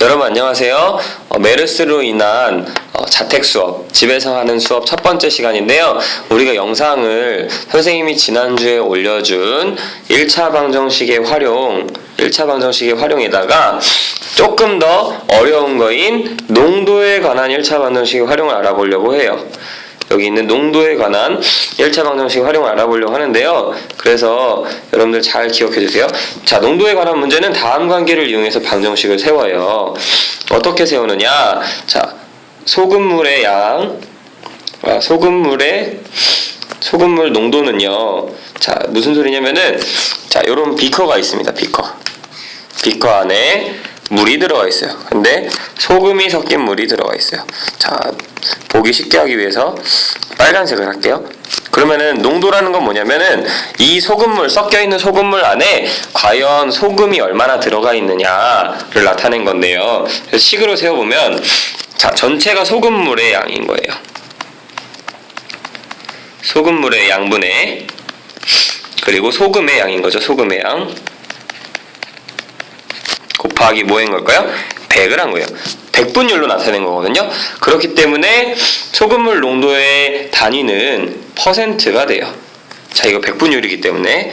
여러분 안녕하세요. 어, 메르스로 인한 어, 자택 수업, 집에서 하는 수업 첫 번째 시간인데요. 우리가 영상을 선생님이 지난주에 올려준 1차 방정식의 활용, 1차 방정식의 활용에다가 조금 더 어려운 거인 농도에 관한 1차 방정식의 활용을 알아보려고 해요. 여기 있는 농도에 관한 1차 방정식 활용을 알아보려고 하는데요. 그래서 여러분들 잘 기억해 주세요. 자, 농도에 관한 문제는 다음 관계를 이용해서 방정식을 세워요. 어떻게 세우느냐? 자, 소금물의 양, 아, 소금물의 소금물 농도는요. 자, 무슨 소리냐면은 자, 요런 비커가 있습니다. 비커. 비커 안에 물이 들어가 있어요. 근데 소금이 섞인 물이 들어가 있어요. 자, 보기 쉽게 하기 위해서 빨간색을 할게요. 그러면은 농도라는 건 뭐냐면은 이 소금물 섞여 있는 소금물 안에 과연 소금이 얼마나 들어가 있느냐를 나타낸 건데요. 식으로 세워 보면 자, 전체가 소금물의 양인 거예요. 소금물의 양분의 그리고 소금의 양인 거죠. 소금의 양. 곱하기 뭐인 걸까요? 100을 한 거예요. 100분율로 나타낸 거거든요. 그렇기 때문에 소금물 농도의 단위는 퍼센트가 돼요. 자, 이거 100분율이기 때문에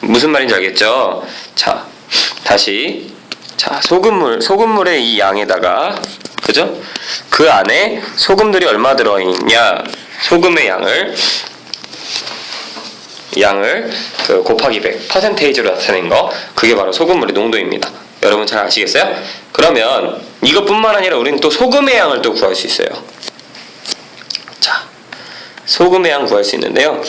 무슨 말인지 알겠죠? 자, 다시 자, 소금물 소금물의 이 양에다가 그죠? 그 안에 소금들이 얼마 들어 있냐? 소금의 양을 양을 그 곱하기 100 퍼센테이지로 나타낸 거 그게 바로 소금물의 농도입니다. 여러분 잘 아시겠어요? 그러면 이것뿐만 아니라 우리는 또 소금의 양을 또 구할 수 있어요. 자, 소금의 양 구할 수 있는데요.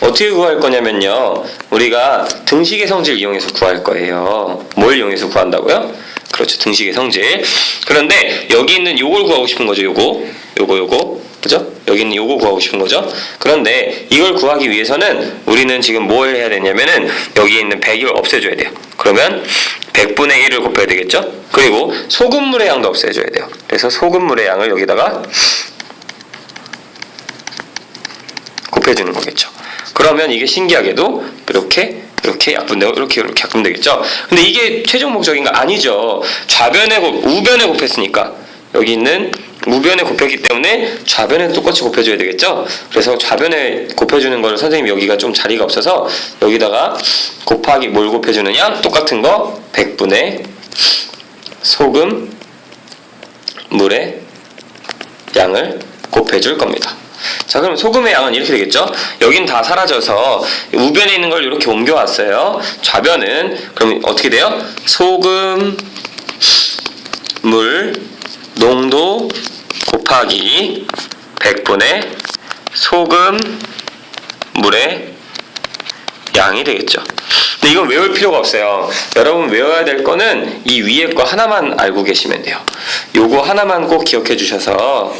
어떻게 구할 거냐면요. 우리가 등식의 성질 이용해서 구할 거예요. 뭘 이용해서 구한다고요? 그렇죠. 등식의 성질. 그런데 여기 있는 요걸 구하고 싶은 거죠. 요거. 요거 요거. 그죠? 여기 있는 요거 구하고 싶은 거죠. 그런데 이걸 구하기 위해서는 우리는 지금 뭘 해야 되냐면은 여기에 있는 100을 없애줘야 돼요. 그러면 100분의 1을 곱해야 되겠죠? 그리고 소금물의 양도 없애줘야 돼요. 그래서 소금물의 양을 여기다가 곱해주는 거겠죠. 그러면 이게 신기하게도 이렇게 이렇게 약분되고 이렇게 이렇게 약분되겠죠. 근데 이게 최종 목적인가 아니죠. 좌변에 곱 우변에 곱했으니까 여기 있는 우변에 곱했기 때문에 좌변에 똑같이 곱해줘야 되겠죠. 그래서 좌변에 곱해주는 걸 선생님 여기가 좀 자리가 없어서 여기다가 곱하기 뭘 곱해주느냐 똑같은 거 100분의 소금 물의 양을 곱해줄 겁니다. 자, 그럼 소금의 양은 이렇게 되겠죠? 여긴 다 사라져서 우변에 있는 걸 이렇게 옮겨왔어요. 좌변은 그럼 어떻게 돼요? 소금 물 농도 곱하기 100분의 소금 물의 양이 되겠죠. 근데 이건 외울 필요가 없어요. 여러분 외워야 될 거는 이 위에 거 하나만 알고 계시면 돼요. 요거 하나만 꼭 기억해 주셔서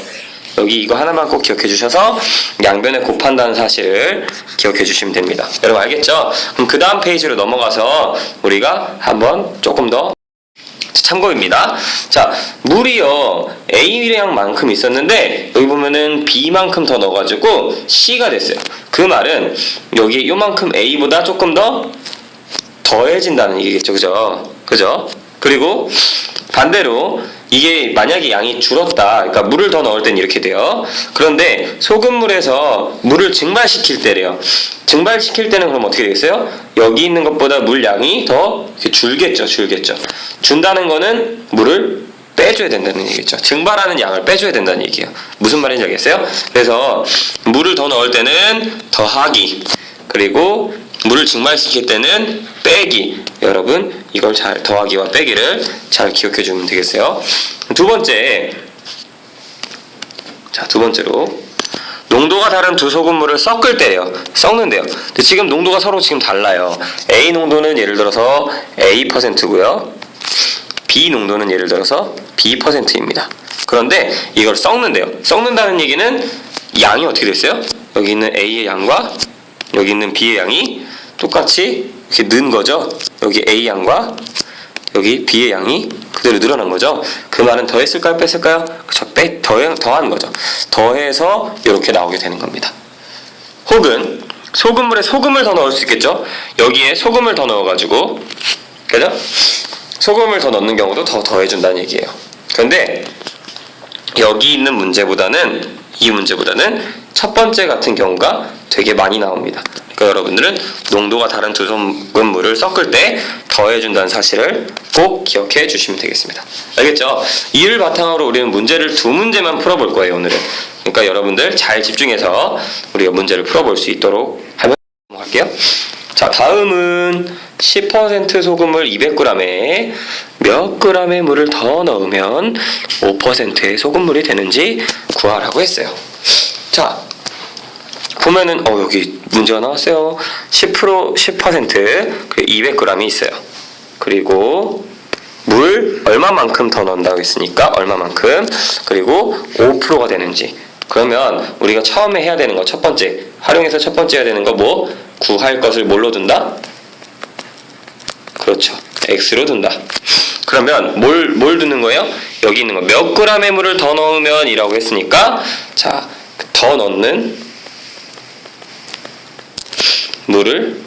여기 이거 하나만 꼭 기억해 주셔서 양변에 곱한다는 사실을 기억해 주시면 됩니다. 여러분 알겠죠? 그럼 그 다음 페이지로 넘어가서 우리가 한번 조금 더 참고입니다. 자, 물이요 A량만큼 있었는데 여기 보면은 B만큼 더 넣어가지고 C가 됐어요. 그 말은 여기 요만큼 A보다 조금 더 더해진다는 얘기겠죠, 그죠? 그죠? 그리고 반대로 이게 만약에 양이 줄었다. 그러니까 물을 더 넣을 땐 이렇게 돼요. 그런데 소금물에서 물을 증발시킬 때래요. 증발시킬 때는 그럼 어떻게 되겠어요? 여기 있는 것보다 물 양이 더 줄겠죠, 줄겠죠. 준다는 거는 물을 빼줘야 된다는 얘기죠. 증발하는 양을 빼줘야 된다는 얘기예요. 무슨 말인지 알겠어요? 그래서 물을 더 넣을 때는 더하기 그리고 물을 증발시킬 때는 빼기. 여러분 이걸 잘 더하기와 빼기를 잘 기억해 주면 되겠어요. 두 번째 자 두 번째로 농도가 다른 두 소금물을 섞을 때예요. 섞는데요. 근데 지금 농도가 서로 지금 달라요. A 농도는 예를 들어서 A 퍼센트고요. B 농도는 예를 들어서 B 퍼센트입니다. 그런데 이걸 섞는데요. 섞는다는 얘기는 양이 어떻게 됐어요? 여기 있는 A의 양과 여기 있는 B의 양이 똑같이 이렇게 는 거죠. 여기 A 양과 여기 B의 양이 그대로 늘어난 거죠. 그 말은 더했을까요, 뺐을까요? 그렇죠. 빼 더해 더한 거죠. 더해서 이렇게 나오게 되는 겁니다. 혹은 소금물에 소금을 더 넣을 수 있겠죠. 여기에 소금을 더 넣어가지고 그죠? 소금을 더 넣는 경우도 더 더해준다는 얘기예요. 그런데 여기 있는 문제보다는 이 문제보다는 첫 번째 같은 경우가 되게 많이 나옵니다. 그러니까 여러분들은 농도가 다른 두 소금물을 섞을 때 더해준다는 사실을 꼭 기억해 주시면 되겠습니다. 알겠죠? 이를 바탕으로 우리는 문제를 두 문제만 풀어볼 거예요 오늘은. 그러니까 여러분들 잘 집중해서 우리가 문제를 풀어볼 수 있도록 하면 할게요. 자 다음은 10% 소금을 200g에 몇 g의 물을 더 넣으면 5%의 소금물이 되는지 구하라고 했어요. 자 보면은 어 여기 문제가 나왔어요. 10% 10% 200g이 있어요. 그리고 물 얼마만큼 더 넣는다고 했으니까 얼마만큼 그리고 5%가 되는지 그러면 우리가 처음에 해야 되는 거 첫 번째 활용해서 첫 번째 해야 되는 거 뭐 구할 것을 뭘로 둔다? 그렇죠. x로 둔다. 그러면 뭘, 뭘 두는 거예요? 여기 있는 거몇 g의 물을 더 넣으면 이라고 했으니까 자, 더 넣는 물을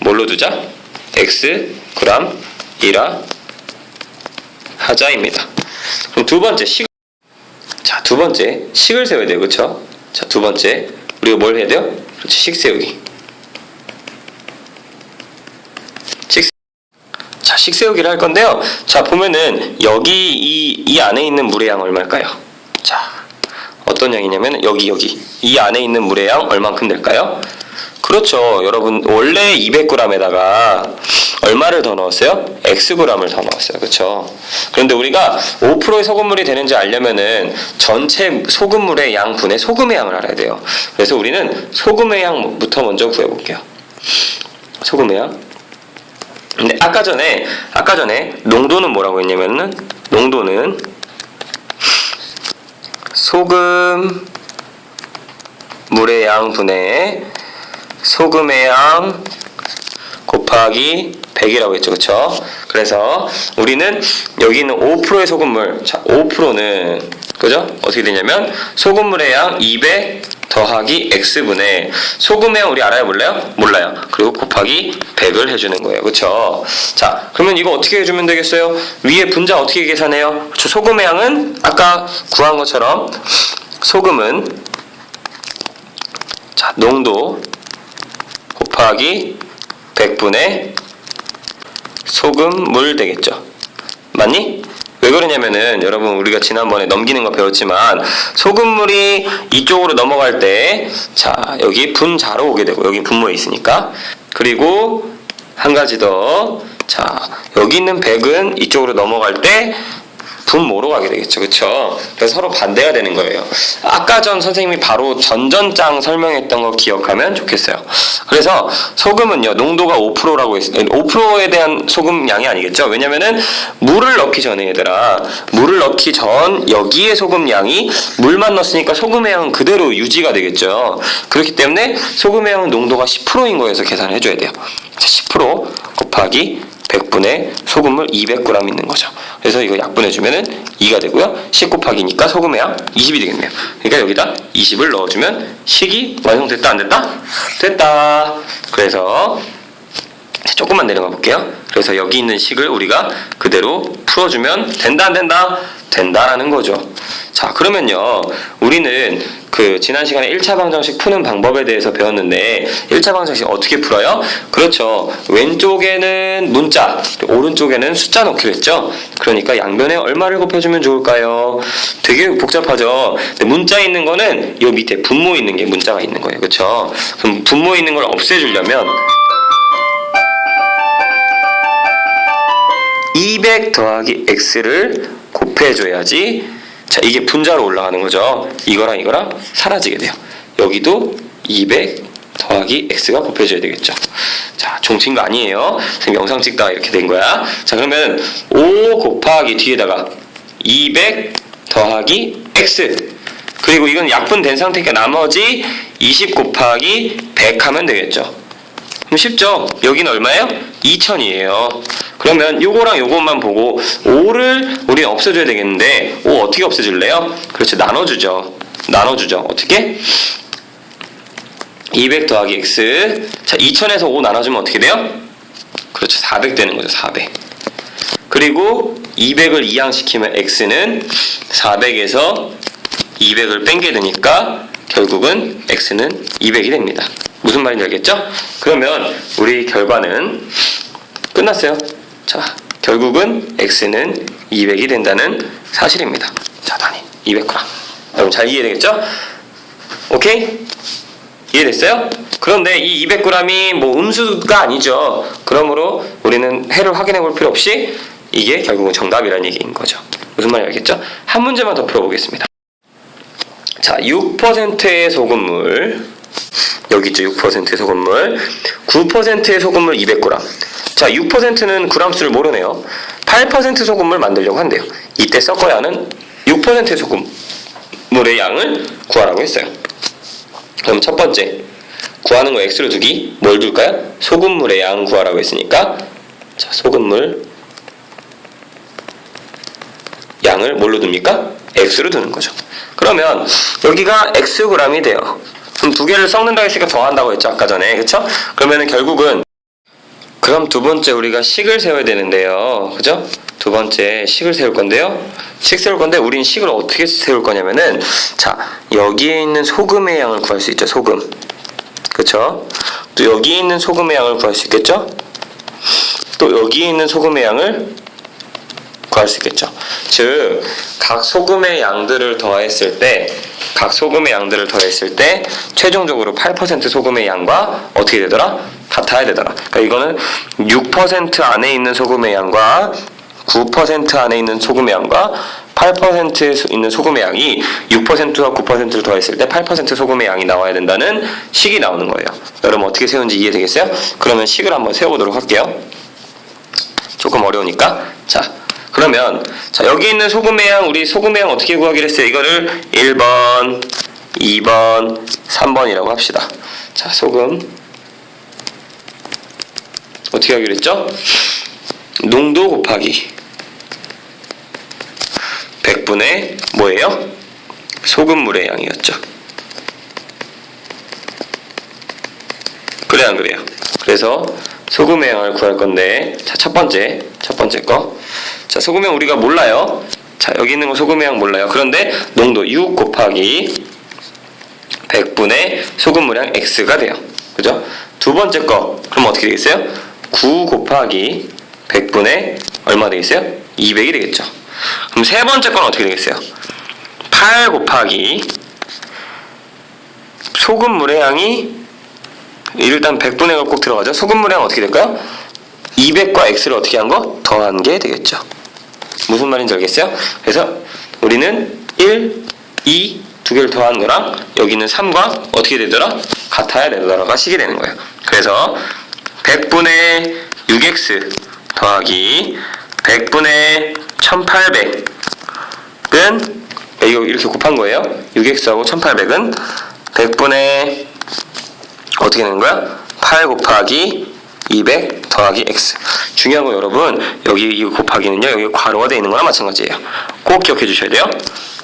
뭘로 두자? x 그람 이라 하자입니다. 그럼 두 번째 두 번째 식을 세워야 돼요. 그렇죠? 자, 두 번째 우리가 뭘 해야 돼요? 그렇지. 식 세우기. 식 자, 식 세우기를 할 건데요. 자, 보면은 여기 이, 이 안에 있는 물의 양 얼마일까요? 자, 어떤 양이냐면 여기 여기 이 안에 있는 물의 양 얼만큼 될까요? 그렇죠. 여러분 원래 200g에다가 얼마를 더 넣었어요? xg을 더 넣었어요. 그렇죠? 그런데 우리가 5%의 소금물이 되는지 알려면은 전체 소금물의 양분의 소금의 양을 알아야 돼요. 그래서 우리는 소금의 양부터 먼저 구해 볼게요. 소금의 양. 근데 아까 전에 아까 전에 농도는 뭐라고 했냐면은 농도는 소금 물의 양 분의 소금의 양 곱하기 100이라고 했죠. 그렇죠? 그래서 우리는 여기 있는 5%의 소금물 자, 5%는 그죠? 어떻게 되냐면 소금물의 양 200 더하기 x분의 소금의 양 우리 알아요 몰라요? 몰라요. 그리고 곱하기 100을 해주는 거예요. 그렇죠? 자 그러면 이거 어떻게 해주면 되겠어요? 위에 분자 어떻게 계산해요? 저 소금의 양은 아까 구한 것처럼 소금은 자 농도 곱하기 100분의 소금 물 되겠죠. 맞니? 왜 그러냐면은 여러분 우리가 지난번에 넘기는 거 배웠지만 소금물이 이쪽으로 넘어갈 때 자 여기 분자로 오게 되고 여기 분모에 있으니까 그리고 한 가지 더 자 여기 있는 100은 이쪽으로 넘어갈 때 분모로 가게 되겠죠. 그렇죠? 그래서 서로 반대가 되는 거예요. 아까 전 선생님이 바로 전전장 설명했던 거 기억하면 좋겠어요. 그래서 소금은요. 농도가 5%라고 했어요. 5%에 대한 소금 양이 아니겠죠. 왜냐면은 물을 넣기 전에 얘들아 물을 넣기 전 여기에 소금 양이 물만 넣었으니까 소금의 양은 그대로 유지가 되겠죠. 그렇기 때문에 소금의 양은 농도가 10%인 거에서 계산을 해줘야 돼요. 자, 10% 곱하기 100분의 소금물 200g 있는 거죠. 그래서 이거 약분해주면은 2가 되고요. 10 곱하기니까 소금의 양 20이 되겠네요. 그러니까 여기다 20을 넣어주면 식이 완성됐다 안 됐다? 됐다. 그래서 조금만 내려가 볼게요. 그래서 여기 있는 식을 우리가 그대로 풀어주면 된다 안 된다? 된다라는 거죠. 자 그러면요 우리는 그 지난 시간에 1차 방정식 푸는 방법에 대해서 배웠는데 1차 방정식 어떻게 풀어요? 그렇죠. 왼쪽에는 문자, 오른쪽에는 숫자 넣기로 했죠. 그러니까 양변에 얼마를 곱해주면 좋을까요? 되게 복잡하죠. 근데 문자 있는 거는 이 밑에 분모 있는 게 문자가 있는 거예요. 그렇죠? 그럼 분모 있는 걸 없애주려면 200 더하기 x를 곱해줘야지. 자 이게 분자로 올라가는 거죠. 이거랑 이거랑 사라지게 돼요. 여기도 200 더하기 x가 곱해져야 되겠죠. 자 종친 거 아니에요. 지금 영상 찍다가 이렇게 된 거야. 자 그러면 5 곱하기 뒤에다가 200 더하기 x. 그리고 이건 약분된 상태니까 나머지 20 곱하기 100 하면 되겠죠. 그럼 쉽죠? 여기는 얼마예요? 2000이에요. 그러면 요거랑 요것만 보고 5를 우리 없애줘야 되겠는데 5 어떻게 없애줄래요? 그렇죠. 나눠주죠. 나눠주죠. 어떻게? 200 더하기 x 자 2000에서 5 나눠주면 어떻게 돼요? 그렇죠. 400 되는 거죠. 400. 그리고 200을 이항시키면 x는 400에서 200을 뺀게 되니까 결국은 x는 200이 됩니다. 무슨 말인지 알겠죠? 그러면 우리 결과는 끝났어요. 자, 결국은 x는 200이 된다는 사실입니다. 자, 단위 200g. 여러분 잘 이해되겠죠? 오케이? 이해됐어요? 그런데 이 200g이 뭐 음수가 아니죠. 그러므로 우리는 해를 확인해 볼 필요 없이 이게 결국은 정답이라는 얘기인 거죠. 무슨 말인지 알겠죠? 한 문제만 더 풀어보겠습니다. 자, 6%의 소금물 여기 있죠. 6%의 소금물 9%의 소금물 200g 자, 6%는 그람수를 모르네요. 8% 소금물 만들려고 한대요. 이때 섞어야 하는 6%의 소금물의 양을 구하라고 했어요. 그럼 첫 번째 구하는 거 x로 두기 뭘 둘까요? 소금물의 양 구하라고 했으니까 자 소금물 양을 뭘로 둡니까? x로 두는 거죠. 그러면 여기가 x g이 돼요. 그럼 두 개를 섞는다고 했으니까 더한다고 했죠 아까 전에 그쵸? 그러면은 결국은 그럼 두 번째 우리가 식을 세워야 되는데요. 그죠? 두 번째 식을 세울 건데요. 식 세울 건데 우린 식을 어떻게 세울 거냐면은 자, 여기에 있는 소금의 양을 구할 수 있죠. 소금. 그쵸? 또 여기에 있는 소금의 양을 구할 수 있겠죠? 또 여기에 있는 소금의 양을 구할 수 있겠죠. 즉, 각 소금의 양들을 더했을 때, 각 소금의 양들을 더했을 때, 최종적으로 8% 소금의 양과 어떻게 되더라? 같아야 되더라. 그러니까 이거는 6% 안에 있는 소금의 양과 9% 안에 있는 소금의 양과 8%에 있는 소금의 양이 6%와 9%를 더했을 때 8% 소금의 양이 나와야 된다는 식이 나오는 거예요. 여러분 어떻게 세우는지 이해되겠어요? 그러면 식을 한번 세워보도록 할게요. 조금 어려우니까. 자, 그러면 자 여기 있는 소금의 양 우리 소금의 양 어떻게 구하기로 했어요? 이거를 1번, 2번, 3번이라고 합시다. 자, 소금 어떻게 하기로 했죠? 농도 곱하기 100분의 뭐예요? 소금물의 양이었죠. 그래 안 그래요? 그래서 소금의 양을 구할 건데 자, 첫 번째 첫 번째 거. 자, 소금의 양 우리가 몰라요. 자, 여기 있는 거 소금의 양 몰라요. 그런데 농도 6 곱하기 100분의 소금 물량 x가 돼요. 그죠? 두 번째 거 그럼 어떻게 되겠어요? 9 곱하기 100분의 얼마 되겠어요? 200이 되겠죠. 그럼 세 번째 건 어떻게 되겠어요? 8 곱하기 소금 물의 양이 일단 100분의 가꼭 들어가죠. 소금 물의 양 어떻게 될까요? 200과 x를 어떻게 한 거? 더한 게 되겠죠. 무슨 말인지 알겠어요? 그래서 우리는 1, 2, 두 개를 더한 거랑 여기는 3과 어떻게 되더라? 같아야 되더라가 식이 되는 거예요. 그래서 100분의 6x 더하기 100분의 1800은 이거 이렇게 곱한 거예요. 6x하고 1800은 100분의 어떻게 되는 거야? 8 곱하기 200 더하기 x. 중요한 거 여러분 여기 이 곱하기는요 여기 괄호가 되어 있는 거랑 마찬가지예요. 꼭 기억해 주셔야 돼요.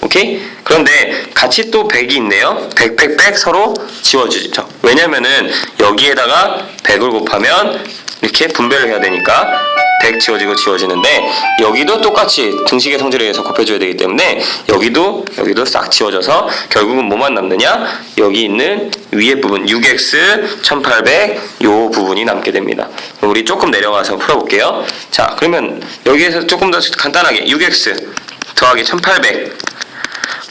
오케이? 그런데 같이 또 100이 있네요. 100, 100, 100 서로 지워주죠. 왜냐면은 여기에다가 100을 곱하면 이렇게 분배를 해야 되니까 100 지워지고 지워지는데 여기도 똑같이 등식의 성질에 의해서 곱해줘야 되기 때문에 여기도 여기도 싹 지워져서 결국은 뭐만 남느냐? 여기 있는 위에 부분 6x 1800 요 부분이 남게 됩니다. 우리 조금 내려가서 풀어볼게요. 자 그러면 여기에서 조금 더 간단하게 6x 더하기 1800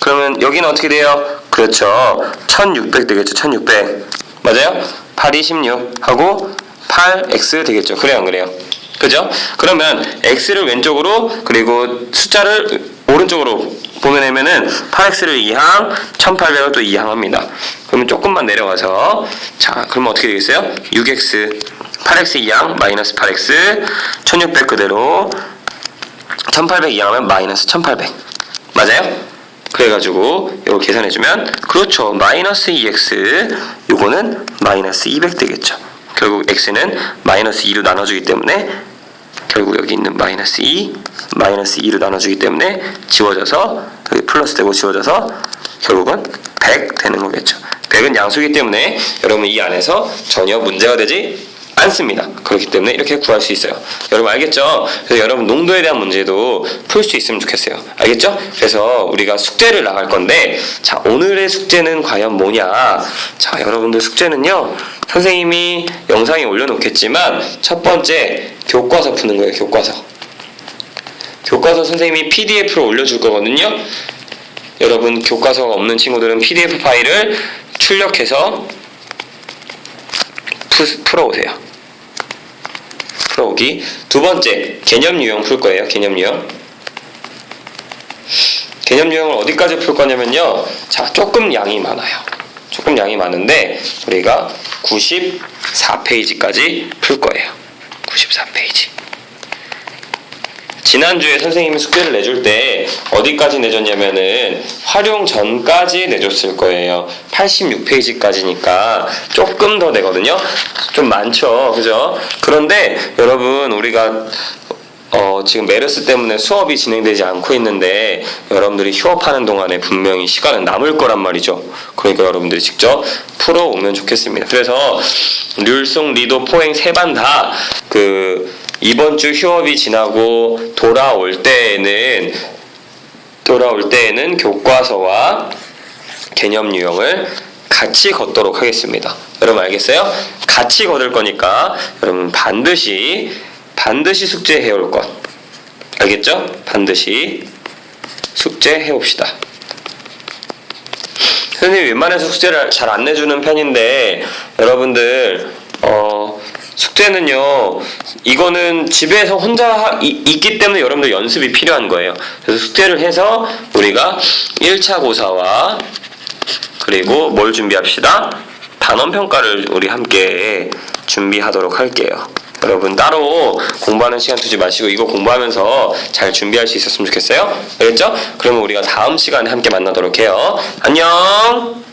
그러면 여기는 어떻게 돼요? 그렇죠. 1600 되겠죠 1600 맞아요? 8이 16 하고 8x 되겠죠 그래요 안 그래요? 그죠? 그러면 x를 왼쪽으로 그리고 숫자를 오른쪽으로 보면은 8x를 2항, 1800을 또 2항 합니다. 그러면 조금만 내려가서 자, 그러면 어떻게 되겠어요? 6x 8x 2항 마이너스 8x 1600 그대로 1800 2항하면 마이너스 1800 맞아요? 그래가지고 이거 계산해주면 그렇죠 마이너스 2x 요거는 마이너스 200 되겠죠 결국 x는 마이너스 2로 나눠주기 때문에 결국 여기 있는 마이너스 2 마이너스 2로 나눠주기 때문에 지워져서 여기 플러스 되고 지워져서 결국은 100 되는 거겠죠. 100은 양수이기 때문에 여러분 이 안에서 전혀 문제가 되지 않습니다. 그렇기 때문에 이렇게 구할 수 있어요. 여러분 알겠죠? 그래서 여러분 농도에 대한 문제도 풀 수 있으면 좋겠어요. 알겠죠? 그래서 우리가 숙제를 나갈 건데 자 오늘의 숙제는 과연 뭐냐? 자 여러분들 숙제는요 선생님이 영상에 올려놓겠지만 첫 번째 교과서 푸는 거예요. 교과서. 교과서 선생님이 PDF로 올려줄 거거든요. 여러분 교과서가 없는 친구들은 PDF 파일을 출력해서 푸, 풀어오세요. 풀어오기. 두 번째 개념 유형 풀 거예요. 개념 유형. 개념 유형을 어디까지 풀 거냐면요. 자 조금 양이 많아요. 조금 양이 많은데 우리가 94페이지까지 풀 거예요. 94페이지. 지난주에 선생님이 숙제를 내줄 때 어디까지 내줬냐면은 활용 전까지 내줬을 거예요. 86페이지까지니까 조금 더 되거든요. 좀 많죠. 그죠? 그런데 여러분 우리가 어, 지금 메르스 때문에 수업이 진행되지 않고 있는데 여러분들이 휴업하는 동안에 분명히 시간은 남을 거란 말이죠. 그러니까 여러분들이 직접 풀어오면 좋겠습니다. 그래서 률송, 리도, 포행 세 반 다 그 이번 주 휴업이 지나고 돌아올 때에는 돌아올 때에는 교과서와 개념 유형을 같이 걷도록 하겠습니다. 여러분 알겠어요? 같이 걷을 거니까 여러분 반드시 반드시 숙제해 올 것. 알겠죠? 반드시 숙제해 옵시다. 선생님이 웬만해서 숙제를 잘 안 내주는 편인데 여러분들 어 숙제는요 이거는 집에서 혼자 하- 이- 있기 때문에 여러분들 연습이 필요한 거예요. 그래서 숙제를 해서 우리가 1차 고사와 그리고 뭘 준비합시다? 단원 평가를 우리 함께 준비하도록 할게요. 여러분 따로 공부하는 시간 두지 마시고 이거 공부하면서 잘 준비할 수 있었으면 좋겠어요. 알겠죠? 그러면 우리가 다음 시간에 함께 만나도록 해요. 안녕.